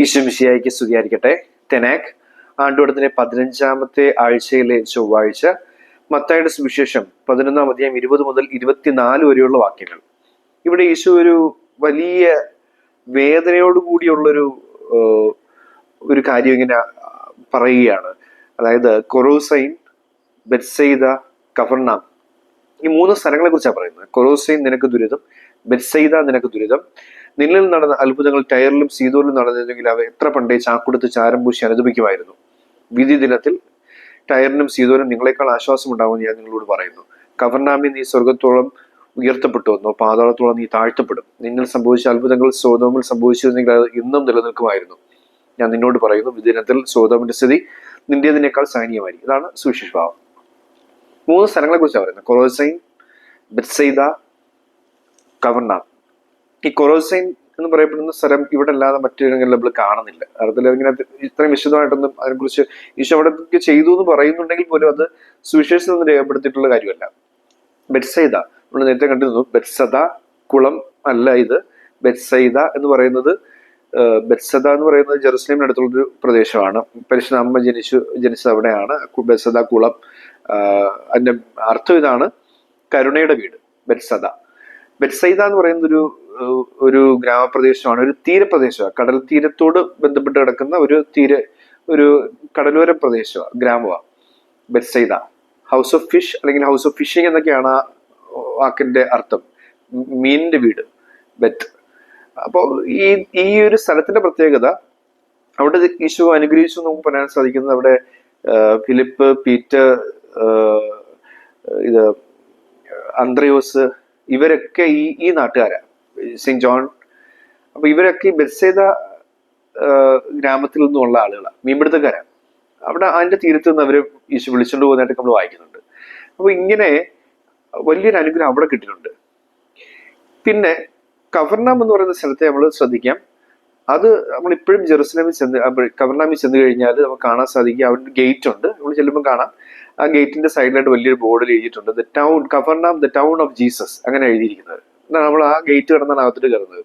ഈശ്വമിശിയായിക്ക് സ്തുതിയായിരിക്കട്ടെ. തെനാക് ആണ്ടുവടത്തിന്റെ പതിനഞ്ചാമത്തെ ആഴ്ചയിലെ ചൊവ്വാഴ്ച മത്തായുടെ സുവിശേഷം പതിനൊന്നാം അധ്യായം ഇരുപത് മുതൽ ഇരുപത്തിനാല് വരെയുള്ള വാക്യങ്ങൾ. ഇവിടെ യേശു ഒരു വലിയ വേദനയോടുകൂടിയുള്ളൊരു ഒരു കാര്യം ഇങ്ങനെ പറയുകയാണ്. അതായത് കൊറോസൈൻ ബെത്സൈദ കഫർനാം ഈ മൂന്ന് സ്ഥലങ്ങളെ കുറിച്ചാണ് പറയുന്നത്. കൊറോസൈൻ നിനക്ക് ദുരിതം ബെത്സൈദ നിനക്ക് ദുരിതം. നിന്നിൽ നടന്ന അത്ഭുതങ്ങൾ ടയറിലും സീതൂരിലും നടന്നിരുന്നെങ്കിൽ അവ എത്ര പണ്ടേ ചാക്കുടുത്ത് ചാരം പൂശി അനുദപിക്കുമായിരുന്നു. വിധി ദിനത്തിൽ ടയറിനും സീതോനും നിങ്ങളെക്കാൾ ആശ്വാസം ഉണ്ടാവുമെന്ന് ഞാൻ നിങ്ങളോട് പറയുന്നു. കവർനാമി നീ സ്വർഗത്തോളം ഉയർത്തപ്പെട്ടു വന്നോ. പാതാളത്തോളം നീ താഴ്ത്തപ്പെടും. നിന്നിൽ സംഭവിച്ച അത്ഭുതങ്ങൾ സോതോമിൽ സംഭവിച്ചിരുന്നെങ്കിൽ അത് ഇന്നും നിലനിൽക്കുമായിരുന്നു. ഞാൻ നിന്നോട് പറയുന്നു വിദിനത്തിൽ സോതോമിന്റെ സ്ഥിതി നിന്റേതിനേക്കാൾ സഹനീയമായിരിക്കും. ഇതാണ് സുവിശേഷഭാവം. മൂന്ന് സ്ഥലങ്ങളെ കുറിച്ച് പറയുന്നത്. Chorazin Bethsaida Capernaum. ഈ കൊറോസൈൻ എന്ന് പറയപ്പെടുന്ന സ്ഥലം ഇവിടെ അല്ലാതെ മറ്റൊരിടങ്ങളിൽ നമ്മൾ കാണുന്നില്ല. അർത്ഥത്തിൽ ഇങ്ങനെ ഇത്രയും വിശദമായിട്ടൊന്നും അതിനെക്കുറിച്ച് ഈശോ അവിടെ ചെയ്തു എന്ന് പറയുന്നുണ്ടെങ്കിൽ പോലും അത് സുവിശേഷത്തിൽ നിന്ന് രേഖപ്പെടുത്തിയിട്ടുള്ള കാര്യമല്ല. ബെറ്റ്സൈദ നമ്മൾ നേരത്തെ കണ്ടിരുന്നു ബെറ്റ്സദ കുളം അല്ല ഇത്. ബെറ്റ്സൈദ എന്ന് പറയുന്നത് ബെറ്റ്സദ എന്ന് പറയുന്നത് ജെറുസലേമിനടുത്തുള്ളൊരു പ്രദേശമാണ്. അമ്മ ജനിച്ചു ജനിച്ചത് അവിടെയാണ്. ബെറ്റ്സദ കുളം അതിന്റെ അർത്ഥം ഇതാണ് കരുണയുടെ വീട് ബെറ്റ്സദ ബെറ്റ്സൈദ എന്ന് പറയുന്നത് ഒരു ഗ്രാമപ്രദേശമാണ് ഒരു തീരപ്രദേശമാണ്. കടൽ തീരത്തോട് ബന്ധപ്പെട്ട് കിടക്കുന്ന ഒരു തീര ഒരു കടലോര പ്രദേശമാണ് ഗ്രാമമാണ്. ബെസൈദ ഹൗസ് ഓഫ് ഫിഷ് അല്ലെങ്കിൽ ഹൗസ് ഓഫ് ഫിഷിംഗ് എന്നൊക്കെയാണ് ആ വാക്കിന്റെ അർത്ഥം. മീനിന്റെ വീട് ബെറ്റ് അപ്പോൾ ഈ ഈ ഒരു സ്ഥലത്തിന്റെ പ്രത്യേകത അവിടെ ഈശോ അനുഗ്രഹിച്ചു നമുക്ക് പറയാൻ സാധിക്കുന്നത് അവിടെ ഫിലിപ്പ് പീറ്റർ ഇത് അന്ത്രയോസ് ഇവരൊക്കെ ഈ ഈ നാട്ടുകാരാ സെന്റ് ജോൺ അപ്പൊ ഇവരൊക്കെ ഈ ബെർസേദ ഗ്രാമത്തിൽ നിന്നുള്ള ആളുകളാണ് മീൻപിടുത്തക്കാരാണ് അവിടെ അതിന്റെ തീരത്ത് നിന്ന് അവർ ഈശോ വിളിച്ചുകൊണ്ട് പോകുന്നതായിട്ട് നമ്മൾ വായിക്കുന്നുണ്ട്. അപ്പൊ ഇങ്ങനെ വലിയൊരു അനുഗ്രഹം അവിടെ കിട്ടിയിട്ടുണ്ട്. പിന്നെ കവർണാം എന്ന് പറയുന്ന സ്ഥലത്തെ നമ്മൾ ശ്രദ്ധിക്കാം. അത് നമ്മൾ ഇപ്പോഴും ജെറുസലേമിൽ ചെന്ന് കവർണാമിൽ ചെന്ന് കഴിഞ്ഞാൽ നമുക്ക് കാണാൻ സാധിക്കും. അവിടെ ഗേറ്റ് ഉണ്ട്. നമ്മൾ ചെല്ലുമ്പോൾ കാണാം. ആ ഗേറ്റിന്റെ സൈഡിലായിട്ട് വലിയൊരു ബോർഡിൽ എഴുതിയിട്ടുണ്ട്. The town Capernaum the town of Jesus അങ്ങനെ എഴുതിയിരിക്കുന്നത്. നമ്മൾ ആ ഗേറ്റ് കടന്നാണ് അകത്തോട്ട് കയറുന്നത്.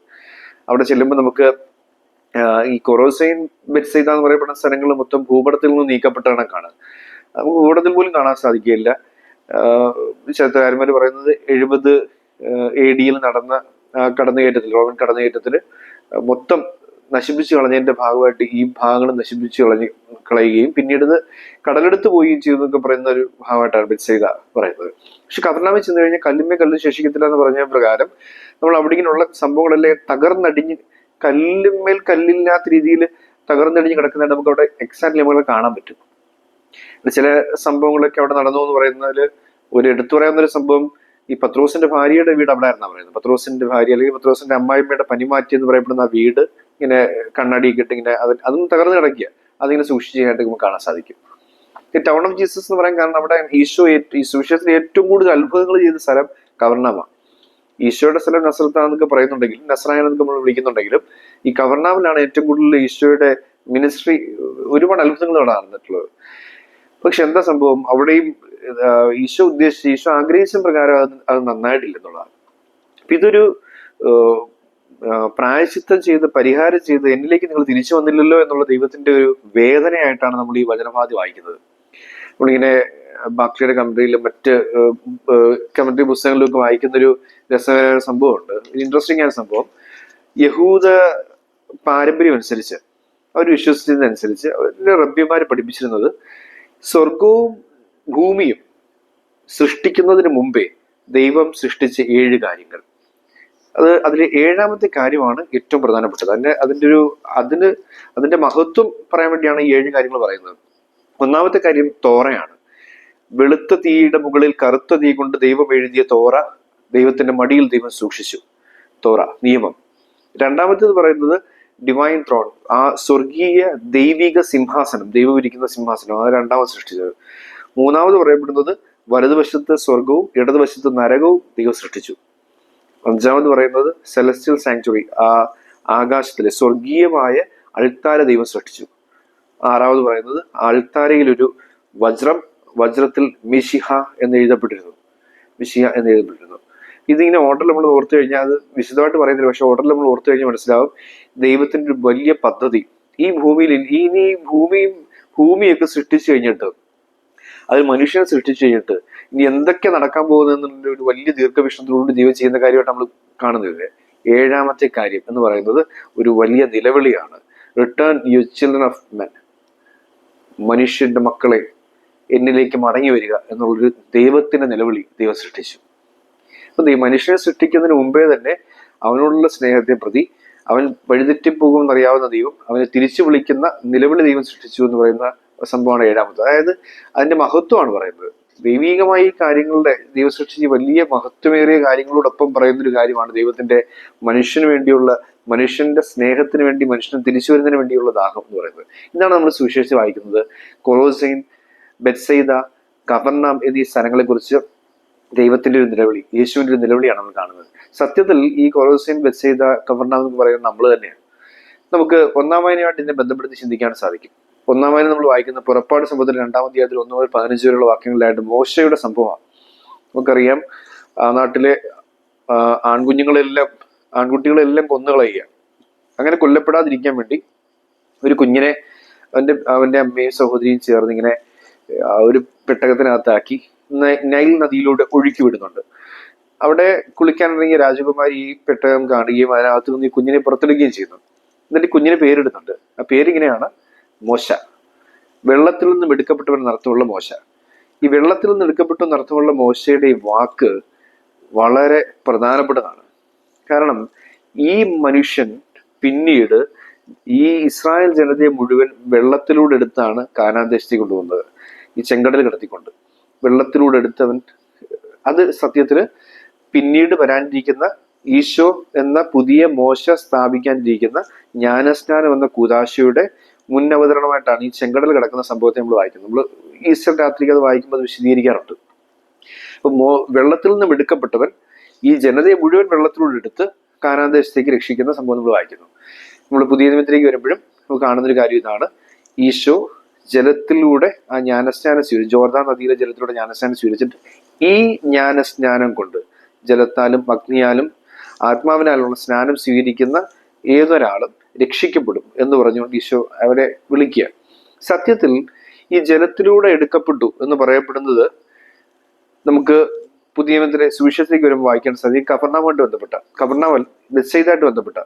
അവിടെ ചെല്ലുമ്പോൾ നമുക്ക് ഈ കൊറോസൈൻ ബെറ്റ്സൈദ എന്ന് പറയപ്പെടുന്ന സ്ഥലങ്ങൾ മൊത്തം ഭൂപടത്തിൽ നിന്ന് നീക്കപ്പെട്ടാണ് കാണുക. നമുക്ക് ഭൂപടത്തിൽ പോലും കാണാൻ സാധിക്കുകയില്ല. ചരിത്രകാരന്മാർ പറയുന്നത് എഴുപത് എ ഡിയിൽ നടന്ന കടന്നുകയറ്റത്തിൽ റോമൻ കടന്നുകയറ്റത്തിൽ മൊത്തം നശിപ്പിച്ചു കളഞ്ഞതിന്റെ ഭാഗമായിട്ട് ഈ ഭാഗങ്ങൾ നശിപ്പിച്ചു കളഞ്ഞ് കളയുകയും പിന്നീട് കടലെടുത്ത് പോവുകയും ചെയ്തു എന്നൊക്കെ പറയുന്ന ഒരു ഭാഗമായിട്ടാണ് ബെറ്റ്സൈദ പറയുന്നത്. പക്ഷെ കവർണാമിൽ ചെന്ന് കഴിഞ്ഞാൽ കല്ലുമേ കല്ല് ശേഷിക്കത്തില്ല എന്ന് പറഞ്ഞ പ്രകാരം നമ്മൾ അവിടെ ഇങ്ങനെയുള്ള സംഭവങ്ങളെല്ലാം തകർന്നടിഞ്ഞ് കല്ലുമേൽ കല്ലില്ലാത്ത രീതിയിൽ തകർന്നടിഞ്ഞ് കിടക്കുന്നതായിട്ട് നമുക്ക് അവിടെ എക്സാക്ട് നമുക്ക് കാണാൻ പറ്റും. ചില സംഭവങ്ങളൊക്കെ അവിടെ നടന്നു എന്ന് പറയുന്നതിൽ ഒരു എടുത്തു പറയാവുന്ന ഒരു സംഭവം ഈ പത്രോസിന്റെ ഭാര്യയുടെ വീട് അവിടെ ആയിരുന്നാ പറയുന്നത്. പത്രോസിന്റെ ഭാര്യ അല്ലെങ്കിൽ പത്രോസിന്റെ അമ്മായിമ്മയുടെ പനിമാറ്റി എന്ന് പറയപ്പെടുന്ന ആ വീട് ഇങ്ങനെ കണ്ണാടിയൊക്കെ ഇട്ട് ഇങ്ങനെ അത് അതും തകർന്നു കിടക്കുക. അതിങ്ങനെ സൂക്ഷിച്ചായിട്ട് നമുക്ക് കാണാൻ സാധിക്കും. ഈ ടൗൺ ഓഫ് ജീസസ് എന്ന് പറയാൻ കാരണം അവിടെ ഈശോ സുവിശേഷത്തിൽ ഏറ്റവും കൂടുതൽ അത്ഭുതങ്ങൾ ചെയ്ത സ്ഥലം കവർണാമാണ് ഈശോയുടെ സ്ഥലം നസ്രത്താന്നൊക്കെ പറയുന്നുണ്ടെങ്കിലും നസ്രായ എന്നൊക്കെ നമ്മൾ വിളിക്കുന്നുണ്ടെങ്കിലും ഈ കവർണാമിലാണ് ഏറ്റവും കൂടുതൽ ഈശോയുടെ മിനിസ്ട്രി ഒരുപാട് അത്ഭുതങ്ങൾ അവിടെ നടന്നിട്ടുള്ളത്. പക്ഷെ എന്താ സംഭവം? അവിടെയും ഈശോ ഉദ്ദേശിച്ച് ഈശോ ആഗ്രഹിച്ച പ്രകാരം അത് അത് നന്നായിട്ടില്ലെന്നുള്ളതാണ് ഇതൊരു പ്രായശ്ചിത്തം ചെയ്ത് പരിഹാരം ചെയ്ത് എന്നിലേക്ക് നിങ്ങൾ തിരിച്ചു വന്നില്ലല്ലോ എന്നുള്ള ദൈവത്തിന്റെ ഒരു വേദനയായിട്ടാണ് നമ്മൾ ഈ വചനവാദി വായിക്കുന്നത്. നമ്മളിങ്ങനെ ബാക്ലിയുടെ കമന്ററിയിലും മറ്റ് കമന്ററി വായിക്കുന്ന ഒരു രസകരമായ സംഭവമുണ്ട്. ഇൻട്രസ്റ്റിംഗ് ആയ സംഭവം. യഹൂദ പാരമ്പര്യം അനുസരിച്ച് അവർ വിശ്വസിച്ചതിനനുസരിച്ച് അവരുടെ റബ്യന്മാർ പഠിപ്പിച്ചിരുന്നത് സ്വർഗവും ഭൂമിയും സൃഷ്ടിക്കുന്നതിന് മുമ്പേ ദൈവം സൃഷ്ടിച്ച ഏഴ് കാര്യങ്ങൾ. അത് അതിൽ ഏഴാമത്തെ കാര്യമാണ് ഏറ്റവും പ്രധാനപ്പെട്ടത്. അതിന്റെ അതിന്റെ ഒരു അതിന് അതിന്റെ മഹത്വം പറയാൻ വേണ്ടിയാണ് ഈ ഏഴ് കാര്യങ്ങൾ പറയുന്നത്. ഒന്നാമത്തെ കാര്യം തോറയാണ്. വെളുത്ത തീയുടെ മുകളിൽ കറുത്ത തീ കൊണ്ട് ദൈവം എഴുതിയ തോറ ദൈവത്തിന്റെ മടിയിൽ ദൈവം സൂക്ഷിച്ചു. തോറ നിയമം. രണ്ടാമത്തേത് പറയുന്നത് ഡിവൈൻ ത്രോൺ ആ സ്വർഗീയ ദൈവിക സിംഹാസനം ദൈവം ഇരിക്കുന്ന സിംഹാസനം അത് രണ്ടാമത് സൃഷ്ടിച്ചത്. മൂന്നാമത് പറയപ്പെടുന്നത് വലതുവശത്ത് സ്വർഗവും ഇടതുവശത്ത് നരകവും ദൈവം സൃഷ്ടിച്ചു. അഞ്ചാമത് പറയുന്നത് സെലസ്റ്റിയൽ സാങ്ച്വറി ആ ആകാശത്തിലെ സ്വർഗീയമായ അൾത്താര ദൈവം സൃഷ്ടിച്ചു. ആറാമത് പറയുന്നത് അൾത്താരയിൽ ഒരു വജ്രം വജ്രത്തിൽ മിഷിഹ എന്ന് എഴുതപ്പെട്ടിരുന്നു. മിഷിഹ എന്ന് എഴുതപ്പെട്ടിരുന്നു. ഇതിങ്ങനെ ഓർഡർ നമ്മൾ ഓർത്തു കഴിഞ്ഞാൽ അത് വിശദമായിട്ട് പറയുന്നില്ല പക്ഷെ ഓർഡർ നമ്മൾ ഓർത്തു കഴിഞ്ഞാൽ മനസ്സിലാവും ദൈവത്തിന്റെ ഒരു വലിയ പദ്ധതി. ഈ ഭൂമിയിൽ ഇനി ഈ ഭൂമിയും ഭൂമിയൊക്കെ സൃഷ്ടിച്ചു കഴിഞ്ഞിട്ട് അതിൽ മനുഷ്യനെ സൃഷ്ടിച്ചു കഴിഞ്ഞിട്ട് ഇനി എന്തൊക്കെ നടക്കാൻ പോകുന്നതെന്നുള്ള ഒരു വലിയ ദീർഘവീക്ഷണത്തോടുകൂടി ജീവിതം ചെയ്യുന്ന കാര്യമായിട്ട് നമ്മൾ കാണുന്നില്ലേ ഏഴാമത്തെ കാര്യം എന്ന് പറയുന്നത് ഒരു വലിയ നിലവിളിയാണ്. Return you children of men മനുഷ്യന്റെ മക്കളെ എന്നിലേക്ക് മടങ്ങി വരിക എന്നുള്ളൊരു ദൈവത്തിന്റെ നിലവിളി ദൈവം സൃഷ്ടിച്ചു. അപ്പൊ ഈ മനുഷ്യനെ സൃഷ്ടിക്കുന്നതിന് മുമ്പേ തന്നെ അവനോടുള്ള സ്നേഹത്തെ പ്രതി അവൻ വഴിതെറ്റിപ്പോകുമെന്ന് അറിയാവുന്ന ദൈവം അവനെ തിരിച്ചു വിളിക്കുന്ന നിലവിളി ദൈവം സൃഷ്ടിച്ചു എന്ന് പറയുന്ന സംഭവമാണ് ഏഴാമത് അതായത് അതിന്റെ മഹത്വമാണ് പറയുന്നത്. ദൈവീകമായി കാര്യങ്ങളുടെ ദൈവസൃഷ്ടിച്ച് വലിയ മഹത്വമേറിയ കാര്യങ്ങളോടൊപ്പം പറയുന്ന ഒരു കാര്യമാണ് ദൈവത്തിന്റെ മനുഷ്യന് വേണ്ടിയുള്ള മനുഷ്യന്റെ സ്നേഹത്തിന് വേണ്ടി മനുഷ്യന് തിരിച്ചു വരുന്നതിന് വേണ്ടിയുള്ള ദാഹം എന്ന് പറയുന്നത്. ഇതാണ് നമ്മൾ സുവിശേഷിച്ച് വായിക്കുന്നത്. കൊറോസൈൻ ബെറ്റ്സൈദ കവർണാം എന്നീ സ്ഥലങ്ങളെ കുറിച്ച് ദൈവത്തിന്റെ ഒരു നിലവിളി യേശുവിന്റെ ഒരു നിലവിളിയാണ് നമ്മൾ കാണുന്നത്. സത്യത്തിൽ ഈ കൊറോസൈൻ ബെറ്റ്സൈദ കവർണാം എന്ന് പറയുന്നത് നമ്മൾ തന്നെയാണ്. നമുക്ക് ഒന്നാമതിനായിട്ട് ഇതിനെ ബന്ധപ്പെടുത്തി ചിന്തിക്കാൻ സാധിക്കും. ഒന്നാം വായന നമ്മൾ വായിക്കുന്ന പുറപ്പാട് സംഭവത്തിൽ രണ്ടാമത്തെ അധ്യായത്തിൽ ഒന്ന് മുതൽ പതിനഞ്ച് വരെയുള്ള വാക്യങ്ങളിലായിട്ട് മോശയുടെ സംഭവമാണ്. നമുക്കറിയാം ആ നാട്ടിലെ ആൺകുഞ്ഞുങ്ങളെല്ലാം ആൺകുട്ടികളെല്ലാം കൊന്നുകളയുക അങ്ങനെ കൊല്ലപ്പെടാതിരിക്കാൻ വേണ്ടി ഒരു കുഞ്ഞിനെ അവന്റെ അവന്റെ അമ്മയും സഹോദരിയും ചേർന്ന് ഇങ്ങനെ ഒരു പെട്ടകത്തിനകത്താക്കി നൈൽ നദിയിലൂടെ ഒഴുക്കി വിടുന്നുണ്ട്. അവിടെ കുളിക്കാനിറങ്ങിയ രാജകുമാരി ഈ പെട്ടകം കാണുകയും അതിനകത്ത് നിന്ന് ഈ കുഞ്ഞിനെ പുറത്തെടുക്കുകയും ചെയ്യുന്നു. എന്നിട്ട് കുഞ്ഞിന് പേരിടുന്നുണ്ട്. ആ പേരിങ്ങനെയാണ് മോശ. വെള്ളത്തിൽ നിന്നും എടുക്കപ്പെട്ടവൻ നടത്തമുള്ള മോശ. ഈ വെള്ളത്തിൽ നിന്ന് എടുക്കപ്പെട്ടു നടത്തമുള്ള മോശയുടെ ഈ വാക്ക് വളരെ പ്രധാനപ്പെട്ടതാണ്. കാരണം ഈ മനുഷ്യൻ പിന്നീട് ഈ ഇസ്രായേൽ ജനതയെ മുഴുവൻ വെള്ളത്തിലൂടെ എടുത്താണ് കാനാദേശത്തേക്ക് കൊണ്ടുവന്നത് ഈ ചെങ്കടൽ കിടത്തിക്കൊണ്ട് വെള്ളത്തിലൂടെ എടുത്തവൻ അത് സത്യത്തിൽ പിന്നീട് വരാനിരിക്കുന്ന ഈശോ എന്ന പുതിയ മോശ സ്ഥാപിക്കാനിരിക്കുന്ന ജ്ഞാനസ്നാനം എന്ന കൂതാശയുടെ മുൻ അവതരണമായിട്ടാണ് ഈ ചെങ്കടൽ കിടക്കുന്ന സംഭവത്തെ നമ്മൾ വായിക്കുന്നത്. നമ്മൾ ഈസ്റ്റർ രാത്രിക്ക് അത് വായിക്കുമ്പോൾ അത് വിശദീകരിക്കാറുണ്ട്. അപ്പൊ വെള്ളത്തിൽ നിന്നും എടുക്കപ്പെട്ടവൻ ഈ ജനതയെ മുഴുവൻ വെള്ളത്തിലൂടെ എടുത്ത് കാനാന്തേശത്തേക്ക് രക്ഷിക്കുന്ന സംഭവം നമ്മൾ വായിക്കുന്നു. നമ്മൾ പുതിയ നിയമത്തിലേക്ക് വരുമ്പോഴും നമുക്ക് കാണുന്ന ഒരു കാര്യം ഇതാണ്. ഈശോ ജലത്തിലൂടെ ആ ജ്ഞാനസ്നാനം സ്വീകരിച്ചു ജോർദാൻ നദിയിലെ ജലത്തിലൂടെ ജ്ഞാനസ്നാനം സ്വീകരിച്ചിട്ട് ഈ ജ്ഞാനസ്നാനം കൊണ്ട് ജലത്താലും അഗ്നിയാലും ആത്മാവിനാലുള്ള സ്നാനം സ്വീകരിക്കുന്ന ഏതൊരാളും രക്ഷിക്കപ്പെടും എന്ന് പറഞ്ഞുകൊണ്ട് ഈശോ അവരെ വിളിക്കുക. സത്യത്തിൽ ഈ ജലത്തിലൂടെ എടുക്കപ്പെട്ടു എന്ന് പറയപ്പെടുന്നത് നമുക്ക് പുതിയ മന്ത്രി സുവിശേഷത്തിലേക്ക് വരുമ്പോൾ വായിക്കാൻ സാധിക്കും കവർണാവുമായിട്ട് ബന്ധപ്പെട്ട കവർണാവൽ ബെത്സൈദായിട്ട് ബന്ധപ്പെട്ട.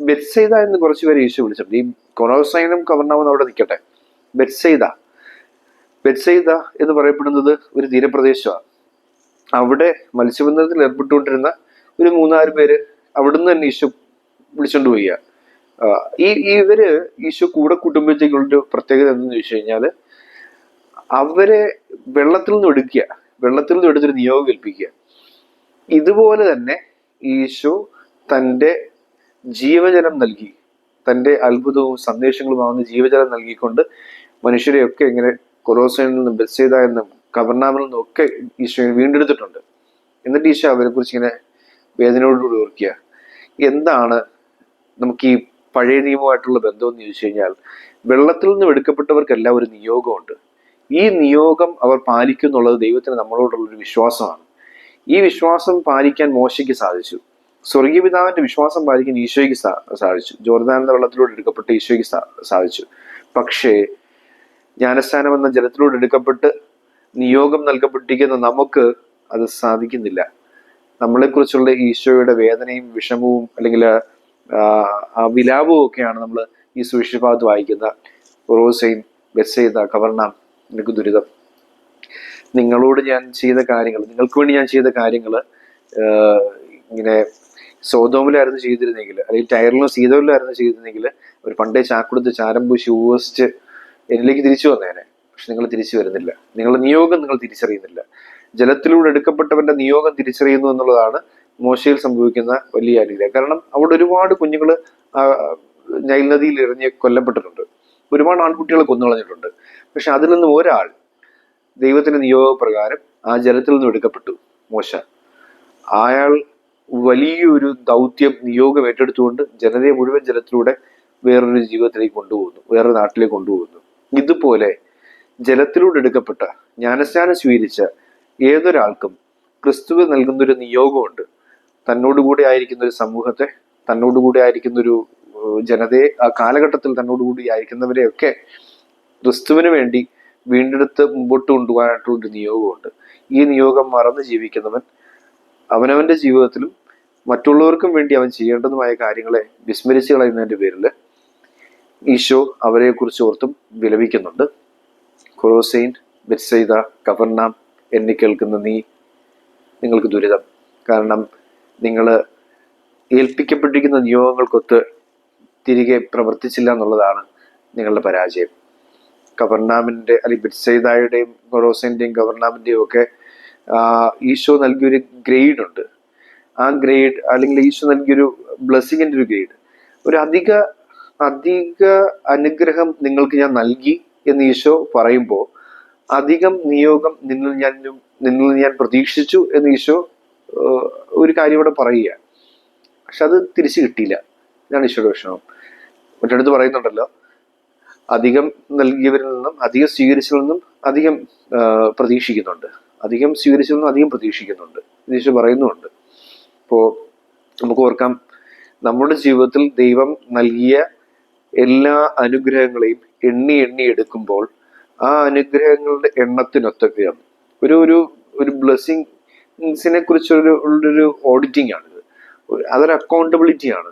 ബെത്സൈദ എന്ന് കുറച്ച് പേര് ഈശോ വിളിച്ചിട്ടുണ്ട്. ഈ കൊറോസൈനും കവർണാവും അവിടെ നിൽക്കട്ടെ. ബെത്സൈദ. ബെത്സൈദ എന്ന് പറയപ്പെടുന്നത് ഒരു തീരപ്രദേശമാണ്. അവിടെ മത്സ്യബന്ധനത്തിൽ ഏർപ്പെട്ടുകൊണ്ടിരുന്ന ഒരു മൂന്നാൽ പേര് അവിടുന്ന് തന്നെ ഈശോ വിളിച്ചോണ്ട് പോയി ഈ ഇവർ ഈശോ കൂടെ കുടുംബത്തേക്കുള്ളൊരു പ്രത്യേകത എന്തെന്ന് ചോദിച്ചു കഴിഞ്ഞാൽ അവരെ വെള്ളത്തിൽ നിന്ന് എടുക്കുക. വെള്ളത്തിൽ നിന്ന് എടുത്തൊരു നിയോഗം കൽപ്പിക്കുക. ഇതുപോലെ തന്നെ ഈശോ തന്റെ ജീവജലം നൽകി തന്റെ അത്ഭുതവും സന്ദേശങ്ങളുമാവുന്ന ജീവജലം നൽകിക്കൊണ്ട് മനുഷ്യരെയൊക്കെ ഇങ്ങനെ കൊറോസയിൽ നിന്നും ബെസ്സേദ എന്നും കബർനാമിൽ നിന്നും ഒക്കെ ഈശോയെ വീണ്ടെടുത്തിട്ടുണ്ട്. എന്നിട്ട് ഈശോ അവരെ കുറിച്ച് ഇങ്ങനെ വേദനയോടുകൂടി ഓർക്കുക. എന്താണ് നമുക്ക് ഈ പഴയ നിയമമായിട്ടുള്ള ബന്ധം എന്ന് ചോദിച്ചു കഴിഞ്ഞാൽ വെള്ളത്തിൽ നിന്ന് എടുക്കപ്പെട്ടവർക്കെല്ലാം ഒരു നിയോഗമുണ്ട്. ഈ നിയോഗം അവർ പാലിക്കുന്നുള്ളത് ദൈവത്തിന് നമ്മളോടുള്ള ഒരു വിശ്വാസമാണ്. ഈ വിശ്വാസം പാലിക്കാൻ മോശയ്ക്ക് സാധിച്ചു. സ്വർഗീയ പിതാവിന്റെ വിശ്വാസം പാലിക്കാൻ ഈശോയ്ക്ക് സാധിച്ചു. ജോർദാനന്ദ വെള്ളത്തിലൂടെ എടുക്കപ്പെട്ട ഈശോയ്ക്ക് സാധിച്ചു. പക്ഷേ ജ്ഞാനസ്ഥാനം എന്ന ജലത്തിലൂടെ എടുക്കപ്പെട്ട് നിയോഗം നൽകപ്പെട്ടിരിക്കുന്ന നമുക്ക് അത് സാധിക്കുന്നില്ല. നമ്മളെക്കുറിച്ചുള്ള ഈശോയുടെ വേദനയും വിഷമവും അല്ലെങ്കിൽ വിലാപവും ഒക്കെയാണ് നമ്മൾ ഈ സുവിശേഷഭാഗത്ത് വായിക്കുന്ന റോസൈൻ ബെസ്സെയ്ത കവർണാം നിനക്ക് ദുരിതം. നിങ്ങളോട് ഞാൻ ചെയ്ത കാര്യങ്ങൾ നിങ്ങൾക്ക് വേണ്ടി ഞാൻ ചെയ്ത കാര്യങ്ങൾ ഇങ്ങനെ സോതോമിലായിരുന്നു ചെയ്തിരുന്നെങ്കിൽ അല്ലെങ്കിൽ ടയറിലും സീതോമിലായിരുന്നു ചെയ്തിരുന്നെങ്കിൽ ഒരു പണ്ടേ ചാക്കുടുത്ത് ചാരമ്പു പൂശി എന്നിലേക്ക് തിരിച്ചു വന്നേനെ. പക്ഷെ നിങ്ങൾ തിരിച്ചു വരുന്നില്ല. നിങ്ങളുടെ നിയോഗം നിങ്ങൾ തിരിച്ചറിയുന്നില്ല. ജലത്തിലൂടെ എടുക്കപ്പെട്ടവന്റെ നിയോഗം തിരിച്ചറിയുന്നു എന്നുള്ളതാണ് മോശയിൽ സംഭവിക്കുന്ന വലിയ അനുഗ്രഹം കാരണം അവിടെ ഒരുപാട് കുഞ്ഞുങ്ങൾ നൈൽ നദിയിൽ എറിഞ്ഞ് കൊല്ലപ്പെട്ടിട്ടുണ്ട്. ഒരുപാട് ആൺകുട്ടികളെ കൊന്നുകളഞ്ഞിട്ടുണ്ട് പക്ഷെ അതിൽ നിന്ന് ഒരാൾ ദൈവത്തിന്റെ നിയോഗപ്രകാരം ആ ജലത്തിൽ നിന്നും എടുക്കപ്പെട്ടു മോശ. അയാൾ വലിയൊരു ദൗത്യം നിയോഗം ഏറ്റെടുത്തുകൊണ്ട് ജനതയെ മുഴുവൻ ജലത്തിലൂടെ വേറൊരു ജീവിതത്തിലേക്ക് കൊണ്ടുപോകുന്നു വേറൊരു നാട്ടിലേക്ക് കൊണ്ടുപോകുന്നു. ഇതുപോലെ ജലത്തിലൂടെ എടുക്കപ്പെട്ട ജ്ഞാനസ്നാനം സ്വീകരിച്ച ഏതൊരാൾക്കും ക്രിസ്തുവിൽ നൽകുന്നൊരു നിയോഗമുണ്ട്. തന്നോടുകൂടെ ആയിരിക്കുന്ന ഒരു സമൂഹത്തെ തന്നോടുകൂടെ ആയിരിക്കുന്ന ഒരു ജനതയെ ആ കാലഘട്ടത്തിൽ തന്നോടുകൂടി ആയിരിക്കുന്നവരെയൊക്കെ ക്രിസ്തുവിന് വേണ്ടി വീണ്ടെടുത്ത് മുമ്പോട്ട് കൊണ്ടുപോകാനായിട്ടുള്ള ഒരു നിയോഗമുണ്ട്. ഈ നിയോഗം മറന്ന് ജീവിക്കുന്നവൻ അവനവന്റെ ജീവിതത്തിലും മറ്റുള്ളവർക്കും വേണ്ടി അവൻ ചെയ്യേണ്ടതുമായ കാര്യങ്ങളെ വിസ്മരിച്ചു കളയുന്നതിന്റെ പേരിൽ ഈശോ അവരെ കുറിച്ച് ഓർത്തും വിലപിക്കുന്നുണ്ട്. കൊറോസൈൻ ബെറ്റ്സൈദ കവർണാം എന്നെ കേൾക്കുന്ന നീ നിങ്ങൾക്ക് ദുരിതം. കാരണം നിങ്ങൾ ഏൽപ്പിക്കപ്പെട്ടിരിക്കുന്ന നിയോഗങ്ങൾക്കൊത്ത് തിരികെ പ്രവർത്തിച്ചില്ല എന്നുള്ളതാണ് നിങ്ങളുടെ പരാജയം. ഗവർണാമിന്റെ അല്ലെങ്കിൽ ബിറ്റ്സൈദായുടെയും കൊറോസിന്റെയും ഗവർണാമിന്റെയും ഒക്കെ ഈശോ നൽകിയൊരു ഗ്രേഡ് ഉണ്ട്. ആ ഗ്രേഡ് അല്ലെങ്കിൽ ഈശോ നൽകിയൊരു ബ്ലെസ്സിങ്ങിന്റെ ഒരു ഗ്രേഡ്. ഒരു അധിക അധിക അനുഗ്രഹം നിങ്ങൾക്ക് ഞാൻ നൽകി എന്ന് ഈശോ പറയുമ്പോൾ അധികം നിയോഗം നിന്നിൽ ഞാൻ നിന്നിൽ ഞാൻ പ്രതീക്ഷിച്ചു എന്ന് ഈശോ ഒരു കാര്യം ഇവിടെ പറയുക പക്ഷെ അത് തിരിച്ചു കിട്ടിയില്ല. ഇതാണ് ഈശോയുടെ വിഷമം. മറ്റടുത്ത് പറയുന്നുണ്ടല്ലോ അധികം നൽകിയവരിൽ നിന്നും അധികം സ്വീകരിച്ചതിൽ നിന്നും അധികം പ്രതീക്ഷിക്കുന്നുണ്ട്. അധികം സ്വീകരിച്ചതിൽ നിന്നും അധികം പ്രതീക്ഷിക്കുന്നുണ്ട്. ഇത് ഈശോ പറയുന്നുമുണ്ട്. ഇപ്പോൾ നമുക്ക് ഓർക്കാം നമ്മുടെ ജീവിതത്തിൽ ദൈവം നൽകിയ എല്ലാ അനുഗ്രഹങ്ങളെയും എണ്ണി എണ്ണി എടുക്കുമ്പോൾ ആ അനുഗ്രഹങ്ങളുടെ എണ്ണത്തിനൊത്തൊക്കെയാണ് ഒരു ഒരു ഒരു ബ്ലെസ്സിങ്സിനെ കുറിച്ചൊരു ഉള്ളൊരു ഓഡിറ്റിംഗ് ആണിത് അതൊരു അക്കൗണ്ടബിലിറ്റി ആണ്.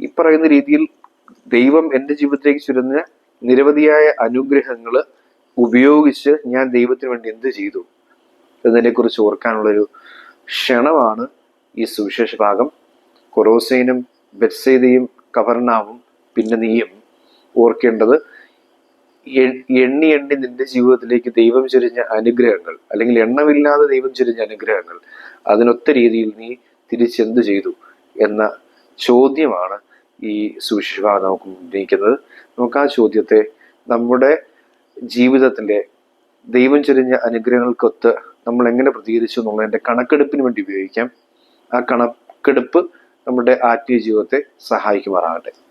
ഈ പറയുന്ന രീതിയിൽ ദൈവം എന്റെ ജീവിതത്തിലേക്ക് ചുരുന്ന നിരവധിയായ അനുഗ്രഹങ്ങൾ ഉപയോഗിച്ച് ഞാൻ ദൈവത്തിന് വേണ്ടി എന്ത് ചെയ്തു എന്നതിനെക്കുറിച്ച് ഓർക്കാനുള്ളൊരു ക്ഷണമാണ് ഈ സുവിശേഷ ഭാഗം. കൊറോസൈനും ബെത്സൈദയും കവർണാവും പിന്നെ നീയും ഓർക്കേണ്ടത് എണ്ണി എണ്ണി നിന്റെ ജീവിതത്തിലേക്ക് ദൈവം ചൊരിഞ്ഞ അനുഗ്രഹങ്ങൾ അല്ലെങ്കിൽ എണ്ണമില്ലാതെ ദൈവം ചൊരിഞ്ഞ അനുഗ്രഹങ്ങൾ അതിനൊത്ത രീതിയിൽ നീ തിരിച്ചെന്ത് ചെയ്തു എന്ന ചോദ്യമാണ് ഈ സുവിശേഷഭാഗം നമുക്ക് ഉന്നയിക്കുന്നത്. നമുക്ക് ആ ചോദ്യത്തെ നമ്മുടെ ജീവിതത്തിലെ ദൈവം ചൊരിഞ്ഞ അനുഗ്രഹങ്ങൾക്കൊത്ത് നമ്മൾ എങ്ങനെ പ്രതികരിച്ചു എന്നുള്ളതിന്റെ കണക്കെടുപ്പിന് വേണ്ടി ഉപയോഗിക്കാം. ആ കണക്കെടുപ്പ് നമ്മുടെ ആത്മീയ ജീവിതത്തെ സഹായിക്കുമാറാകട്ടെ.